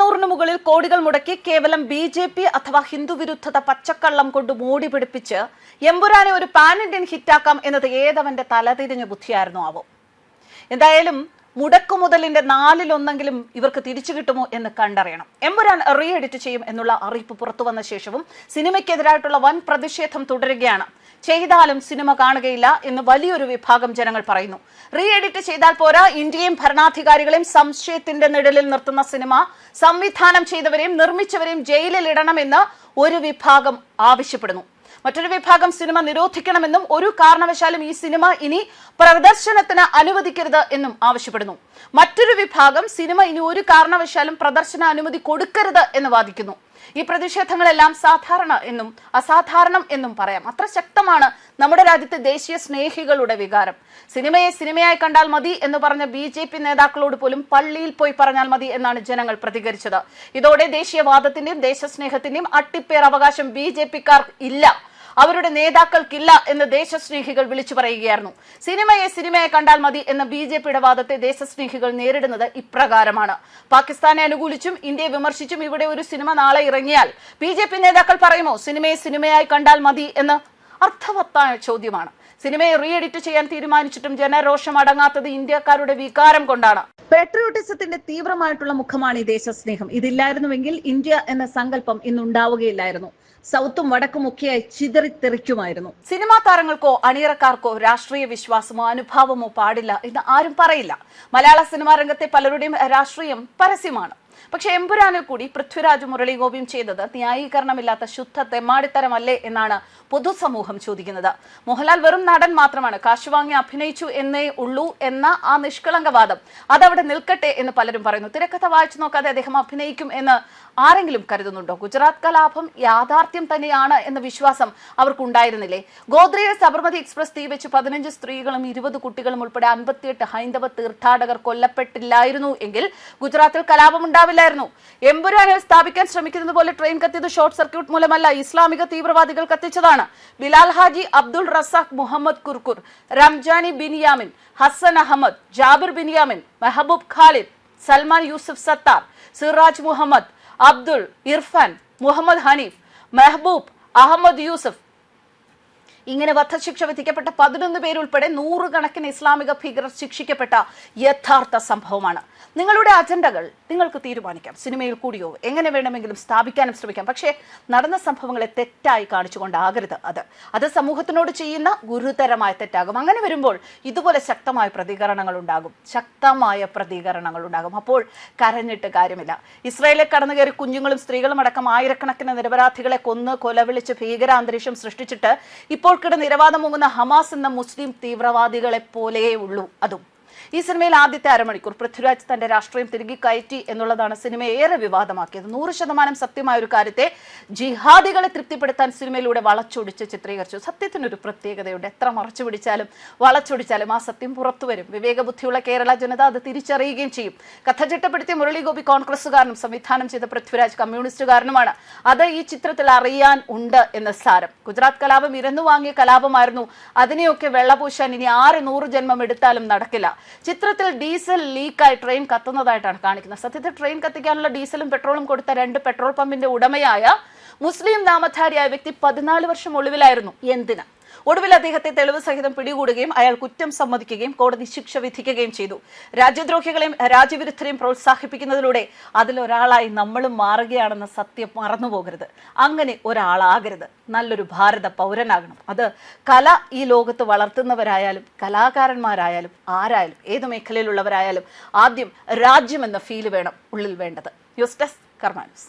നാനൂറിന് മുകളിൽ കോടികൾ മുടക്കി കേവലം ബി ജെ പി അഥവാ ഹിന്ദു വിരുദ്ധത പച്ചക്കള്ളം കൊണ്ട് മൂടി പിടിപ്പിച്ച് എമ്പുരാനെ ഒരു പാൻ ഇന്ത്യൻ ഹിറ്റാക്കാം എന്നത് ഏതവന്റെ തലതിരിഞ്ഞ ബുദ്ധിയായിരുന്നു ആവും? എന്തായാലും മുടക്കുമുതലിന്റെ നാലിലൊന്നെങ്കിലും ഇവർക്ക് തിരിച്ചു കിട്ടുമോ എന്ന് കണ്ടറിയണം. എമ്പുരാൻ റീ എഡിറ്റ് ചെയ്യും എന്നുള്ള അറിയിപ്പ് പുറത്തു വന്ന ശേഷവും സിനിമയ്ക്കെതിരായിട്ടുള്ള വൻ പ്രതിഷേധം തുടരുകയാണ്. ചെയ്താലും സിനിമ കാണുകയില്ല എന്ന് വലിയൊരു വിഭാഗം ജനങ്ങൾ പറയുന്നു. റീ എഡിറ്റ് ചെയ്താൽ പോരാ ഇന്ത്യയും ഭരണാധികാരികളെയും സംശയത്തിന്റെ നിഴലിൽ നിർത്തുന്ന സിനിമ സംവിധാനം ചെയ്തവരെയും നിർമ്മിച്ചവരെയും ജയിലിൽ ഇടണമെന്ന് ഒരു വിഭാഗം ആവശ്യപ്പെടുന്നു. മറ്റൊരു വിഭാഗം സിനിമ നിരോധിക്കണമെന്നും ഒരു കാരണവശാലും ഈ സിനിമ ഇനി പ്രദർശനത്തിന് അനുവദിക്കരുത് എന്നും ആവശ്യപ്പെടുന്നു. മറ്റൊരു വിഭാഗം സിനിമ ഇനി ഒരു കാരണവശാലും പ്രദർശന അനുമതി കൊടുക്കരുത് എന്ന് വാദിക്കുന്നു. ഈ പ്രതിഷേധങ്ങളെല്ലാം സാധാരണ എന്നും അസാധാരണം എന്നും പറയാം. അത്ര ശക്തമാണ് നമ്മുടെ രാജ്യത്തെ ദേശീയ സ്നേഹികളുടെ വികാരം. സിനിമയെ സിനിമയായി കണ്ടാൽ മതി എന്ന് പറഞ്ഞ ബി ജെ പി നേതാക്കളോട് പോലും പള്ളിയിൽ പോയി പറഞ്ഞാൽ മതി എന്നാണ് ജനങ്ങൾ പ്രതികരിച്ചത്. ഇതോടെ ദേശീയവാദത്തിന്റെയും ദേശസ്നേഹത്തിന്റെയും അട്ടിപ്പേർ അവകാശം ബി ജെ പിക്കാർ ഇല്ല. അവരുടെ നേതാക്കൾക്കില്ല എന്ന് ദേശസ്നേഹികൾ വിളിച്ചു പറയുകയായിരുന്നു. സിനിമയെ സിനിമയെ കണ്ടാൽ മതി എന്ന ബി ജെ പിയുടെ വാദത്തെ ദേശസ്നേഹികൾ നേരിടുന്നത് ഇപ്രകാരമാണ്. പാകിസ്ഥാനെ അനുകൂലിച്ചും ഇന്ത്യയെ വിമർശിച്ചും ഇവിടെ ഒരു സിനിമ നാളെ ഇറങ്ങിയാൽ ബി ജെ പി നേതാക്കൾ പറയുമോ സിനിമയെ സിനിമയായി കണ്ടാൽ മതി എന്ന്? അർത്ഥവത്തായ ചോദ്യമാണ്. സിനിമയെ റീ എഡിറ്റ് ചെയ്യാൻ തീരുമാനിച്ചിട്ടും ജനരോഷം അടങ്ങാത്തത് ഇന്ത്യക്കാരുടെ വികാരം കൊണ്ടാണ്. പെട്രിയോട്ടിസത്തിന്റെ തീവ്രമായിട്ടുള്ള മുഖമാണ് ഈ ദേശസ്നേഹം. ഇതില്ലായിരുന്നുവെങ്കിൽ ഇന്ത്യ എന്ന സങ്കല്പം ഇന്നുണ്ടാവുകയില്ലായിരുന്നു. സൗത്തും വടക്കും ഒക്കെയായി ചിതറിത്തെറിക്കുമായിരുന്നു. സിനിമാ താരങ്ങൾക്കോ അണിയറക്കാർക്കോ രാഷ്ട്രീയ വിശ്വാസമോ അനുഭാവമോ പാടില്ല എന്ന് ആരും പറയില്ല. മലയാള സിനിമാ രംഗത്തെ പലരുടെയും രാഷ്ട്രീയം പരസ്യമാണ്. പക്ഷെ എമ്പുരാനിൽ കൂടി പൃഥ്വിരാജ് മുരളീഗോപിയും ചെയ്തത് ന്യായീകരണമില്ലാത്ത ശുദ്ധ തെമ്മാടിത്തരമല്ലേ എന്നാണ് പൊതുസമൂഹം ചോദിക്കുന്നത്. മോഹൻലാൽ വെറും നടൻ മാത്രമാണ്. കാശ് വാങ്ങി അഭിനയിച്ചു എന്നേ ഉള്ളൂ എന്ന ആ നിഷ്കളങ്കവാദം അതവിടെ നിൽക്കട്ടെ എന്ന് പലരും പറയുന്നു. തിരക്കഥ വായിച്ചു നോക്കാതെ അദ്ദേഹം അഭിനയിക്കും എന്ന് ആരെങ്കിലും കരുതുന്നുണ്ടോ? ഗുജറാത്ത് കലാപം യാഥാർത്ഥ്യം തന്നെയാണ് എന്ന വിശ്വാസം അവർക്കുണ്ടായിരുന്നില്ലേ? ഗോദ്രയിൽ സബർമതി എക്സ്പ്രസ് തീ വെച്ച് പതിനഞ്ച് സ്ത്രീകളും ഇരുപത് കുട്ടികളും ഉൾപ്പെടെ അൻപത്തിയെട്ട് ഹൈന്ദവ തീർത്ഥാടകർ കൊല്ലപ്പെട്ടില്ലായിരുന്നു എങ്കിൽ ഗുജറാത്തിൽ കലാപം ഉണ്ടാവില്ലായിരുന്നു. എമ്പുരാനിൽ സ്ഥാപിക്കാൻ ശ്രമിക്കുന്നത് പോലെ ട്രെയിൻ കത്തിയത് ഷോർട്ട് സർക്യൂട്ട് മൂലമല്ല. ഇസ്ലാമിക തീവ്രവാദികൾ കത്തിച്ചതാണ്. ബിലാൽ ഹാജി അബ്ദുൾ റസാഖ് മുഹമ്മദ് കുർക്കുർ റംജാനി ബിനിയാമിൻ ഹസൻ അഹമ്മദ് ജാബിർ ബിനിയാമിൻ മെഹബൂബ് ഖാലിദ് സൽമാൻ യൂസുഫ് സത്താർ സിറാജ് മുഹമ്മദ് അബ്ദുൾ ഇർഫാൻ മുഹമ്മദ് ഹനീഫ് മെഹബൂബ് അഹമ്മദ് യൂസഫ് ഇങ്ങനെ വധശിക്ഷ വിധിക്കപ്പെട്ട പതിനൊന്ന് പേരുൾപ്പെടെ നൂറുകണക്കിന് ഇസ്ലാമിക ഭീകരർ ശിക്ഷിക്കപ്പെട്ട യഥാർത്ഥ സംഭവമാണ്. നിങ്ങളുടെ അജണ്ടകൾ നിങ്ങൾക്ക് തീരുമാനിക്കാം. സിനിമയിൽ കൂടിയോ എങ്ങനെ വേണമെങ്കിലും സ്ഥാപിക്കാനും ശ്രമിക്കാം. പക്ഷേ നടന്ന സംഭവങ്ങളെ തെറ്റായി കാണിച്ചുകൊണ്ടാകരുത് അത്. അത് സമൂഹത്തിനോട് ചെയ്യുന്ന ഗുരുതരമായ തെറ്റാകും. അങ്ങനെ വരുമ്പോൾ ഇതുപോലെ ശക്തമായ പ്രതികരണങ്ങൾ ഉണ്ടാകും. ശക്തമായ പ്രതികരണങ്ങൾ ഉണ്ടാകും. അപ്പോൾ കരഞ്ഞിട്ട് കാര്യമില്ല. ഇസ്രയേലിൽ കടന്നു കയറി കുഞ്ഞുങ്ങളും സ്ത്രീകളും അടക്കം ആയിരക്കണക്കിന് നിരപരാധികളെ കൊന്ന് കൊലവിളിച്ച് ഭീകരാന്തരീക്ഷം സൃഷ്ടിച്ചിട്ട് ഇപ്പോൾ കിടന്ന് നിരവാദം മുങ്ങുന്ന ഹമാസ് എന്ന മുസ്ലിം തീവ്രവാദികളെ പോലെയേ ഉള്ളൂ. അതും ഈ സിനിമയിൽ ആദ്യത്തെ അരമണിക്കൂർ പൃഥ്വിരാജ് തന്റെ രാഷ്ട്രീയം തിരികെ കയറ്റി എന്നുള്ളതാണ് സിനിമയെ ഏറെ വിവാദമാക്കിയത്. നൂറ് ശതമാനം സത്യമായ ഒരു കാര്യത്തെ ജിഹാദികളെ തൃപ്തിപ്പെടുത്താൻ സിനിമയിലൂടെ വളച്ചൊടിച്ച് ചിത്രീകരിച്ചു. സത്യത്തിനൊരു പ്രത്യേകതയുണ്ട്. എത്ര മറച്ചു പിടിച്ചാലും വളച്ചൊടിച്ചാലും ആ സത്യം പുറത്തു വരും. വിവേകബുദ്ധിയുള്ള കേരള ജനത അത് തിരിച്ചറിയുകയും ചെയ്യും. കഥ ചിട്ടപ്പെടുത്തിയ മുരളീഗോപി കോൺഗ്രസുകാരനും സംവിധാനം ചെയ്ത പൃഥ്വിരാജ് കമ്മ്യൂണിസ്റ്റുകാരനുമാണ്. അത് ഈ ചിത്രത്തിൽ അറിയാൻ ഉണ്ട് എന്ന സാരം. ഗുജറാത്ത് കലാപം ഇരന്നു വാങ്ങിയ കലാപമായിരുന്നു. അതിനെയൊക്കെ വെള്ളപൂശാൻ ഇനി ആറ് നൂറ് ജന്മം എടുത്താലും നടക്കില്ല. ചിത്രത്തിൽ ഡീസൽ ലീക്കായി ട്രെയിൻ കത്തുന്നതായിട്ടാണ് കാണിക്കുന്നത്. സത്യത്തിൽ ട്രെയിൻ കത്തിക്കാനുള്ള ഡീസലും പെട്രോളും കൊടുത്ത രണ്ട് പെട്രോൾ പമ്പിന്റെ ഉടമയായ മുസ്ലിം നാമധാരിയായ വ്യക്തി പതിനാല് വർഷം ഒളിവിലായിരുന്നു. എന്തിന്? ഒടുവിൽ അദ്ദേഹത്തെ തെളിവ് സഹിതം പിടികൂടുകയും അയാൾ കുറ്റം സമ്മതിക്കുകയും കോടതി ശിക്ഷ വിധിക്കുകയും ചെയ്തു. രാജ്യദ്രോഹികളെയും രാജ്യവിരുദ്ധരെയും പ്രോത്സാഹിപ്പിക്കുന്നതിലൂടെ അതിലൊരാളായി നമ്മളും മാറുകയാണെന്ന സത്യം മറന്നുപോകരുത് അങ്ങനെ ഒരാളാകരുത്. നല്ലൊരു ഭാരത പൗരനാകണം. അത് കല ഈ ലോകത്ത് വളർത്തുന്നവരായാലും കലാകാരന്മാരായാലും ആരായാലും ഏത് മേഖലയിലുള്ളവരായാലും ആദ്യം രാജ്യമെന്ന ഫീൽ വേണം ഉള്ളിൽ വേണ്ടത്. News desk കർമാനൂസ്